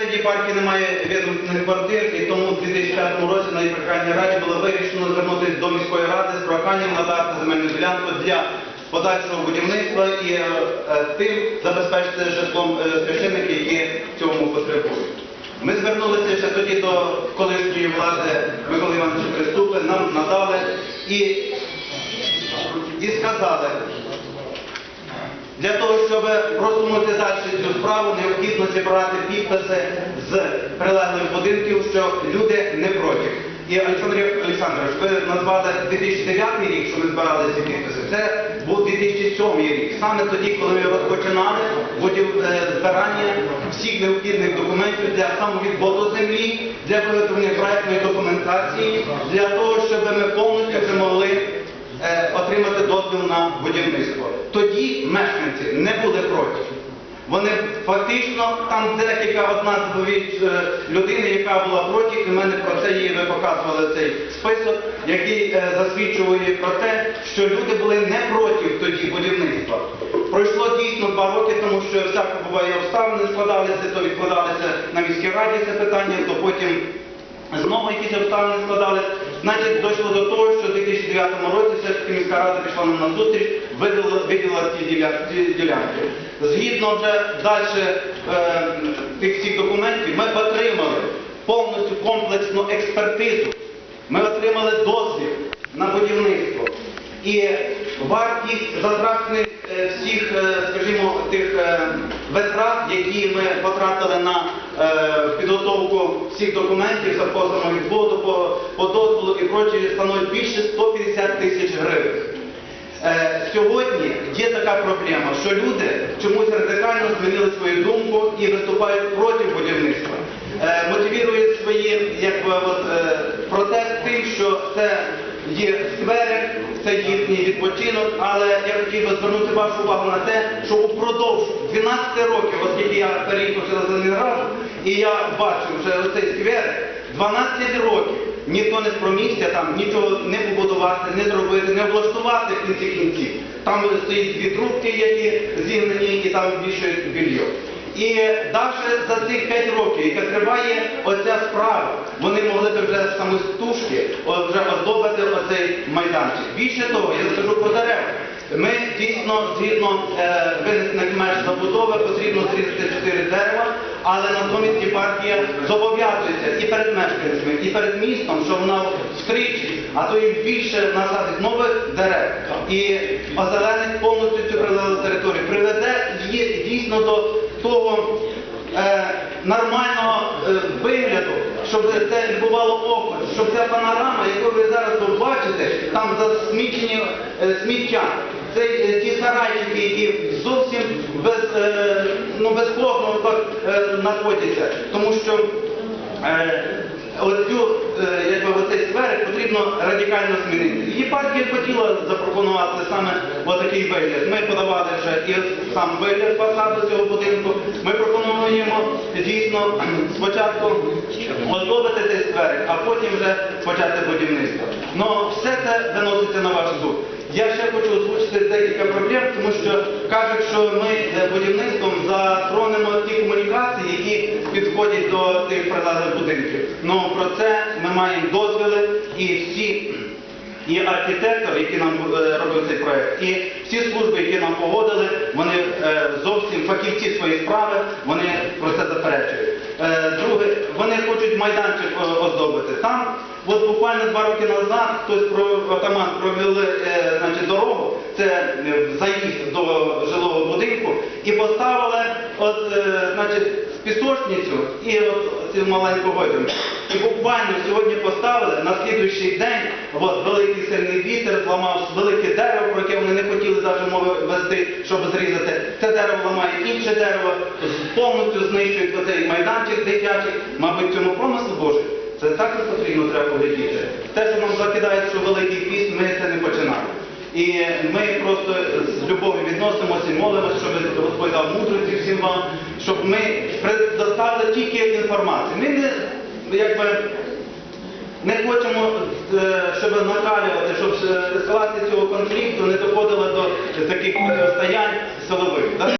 В парку немає відомчих квартир, і тому в 2005 році на Європейській раді було вирішено звернутися до міської ради з проханням надати земельну ділянку для подальшого будівництва і е, е, тим забезпечити житлом е, священників, які цьому потребують. Ми звернулися ще тоді до колишньої влади Миколи Івановича Приступи, нам надали і, і сказали, для того, щоб просунути далі цю справу, необхідно зібрати підписи з прилеглих будинків, що люди не проти. І Олександр Олександрович, ви назвали 2009 рік, що ми збирали ці підписи. Це був 2007 рік. Саме тоді, коли ми розпочинали е, збирання всіх необхідних документів для самовідводу землі, для виготовлення проектної документації, для того, щоб ми повністю могли отримати дозвіл на будівництво. Тоді мешканці не були проти. Вони фактично, там декілька одна е, людини, яка була проти, і мене про це їй ви показували цей список, який е, засвідчує про те, що люди були не проти тоді будівництва. Пройшло дійсно два роки, тому що всяко буває обставини складалися, то відкладалися на міській раді це питання, то потім Знову якісь обставини складали. Значить, дійшло до того, що в 2009 році все-таки міська рада пішла нам на зустріч, виділила, виділила ці ділянки. Згідно вже далі е, тих всіх документів, ми отримали повністю комплексну експертизу. Ми отримали дозвіл на будівництво. І вартість затрачених е, всіх, е, скажімо, тих е, витрат, які ми потратили на підготовку всіх документів по самовідводу, по, по дозволу і прочі, становить більше 150 тисяч гривень. Сьогодні є така проблема, що люди чомусь радикально змінили свою думку і виступають проти будівництва. Мотивують свої якби, от, протест тим, що це є скверик, їхній відпочинок, але я хотів би звернути вашу увагу на те, що упродовж 12 років, оскільки я переїхав через Ленінград, і я бачив вже оцей скверик, 12 років ніхто не спромігся там нічого не побудувати, не зробити, не облаштувати в кінці кінців. Там стоїть дві трубки, які зігнані, і там вішають більйо. І далі за цих 5 років, яка триває оця справа, вони могли б вже самостужки вже оздобити оцей майданчик. Більше того, я скажу про дерева. Ми дійсно згідно е, винесених меж забудови потрібно зрізати 4 дерева, але натомість єпархія зобов'язується і перед мешканцями, і перед містом, що вона втричі, а то і більше насадить нових дерев і озеленить повністю цю територію, приведе її дійсно до того е, нормального е, вигляду, щоб це відбувало око, щоб ця панорама, яку ви зараз тут бачите, там засмічені е, сміття. Це е, ті сарайчики, які зовсім без, е, ну, безплотно так, е, знаходяться. Тому що е, оцю, е, якби, оцей скверик потрібно радикально змінити. Її партія хотіла запропонувати саме отакий вигляд. Ми подавали вже і сам вигляд фасаду цього будинку. Ми пропонуємо дійсно спочатку оздобити цей скверик, а потім вже почати будівництво. Ну все це виноситься на ваш суд. Я ще хочу озвучити декілька проблем, тому що кажуть, що ми е, будівництвом комунікації, які підходять до тих прилеглих будинків. Ну про це ми маємо дозвіли і всі. І архітектор, який нам е, робив цей проект, і всі служби, які нам погодили, вони е, зовсім фахівці свої справи, вони про це заперечують. Е, Друге, вони хочуть майданчик оздобити. Там, от буквально два роки назад, хтось про отаман провели значить, дорогу, це заїзд до жилого будинку, і поставили значить, пісочницю і от цю маленьку видимку. І буквально сьогодні поставили, на слідуючий день от, великий сильний вітер зламав велике дерево, про яке вони не хотіли навіть мови вести, щоб зрізати. Це дерево ламає інше дерево, повністю знищують оцей майданчик дитячий, мабуть, цьому промислу Божий. Це також потрібно треба поглядіти. Те, що нам закидають, що великий піст, ми це не починали. І ми просто з любов'ю відносимося і молимося, щоб Господь дав мудрості всім вам, щоб ми предоставили тільки інформацію. Ми не якби не хочемо, е, щоб накалювати, щоб е, ескалація цього конфлікту не доходила до таких стоянь силових.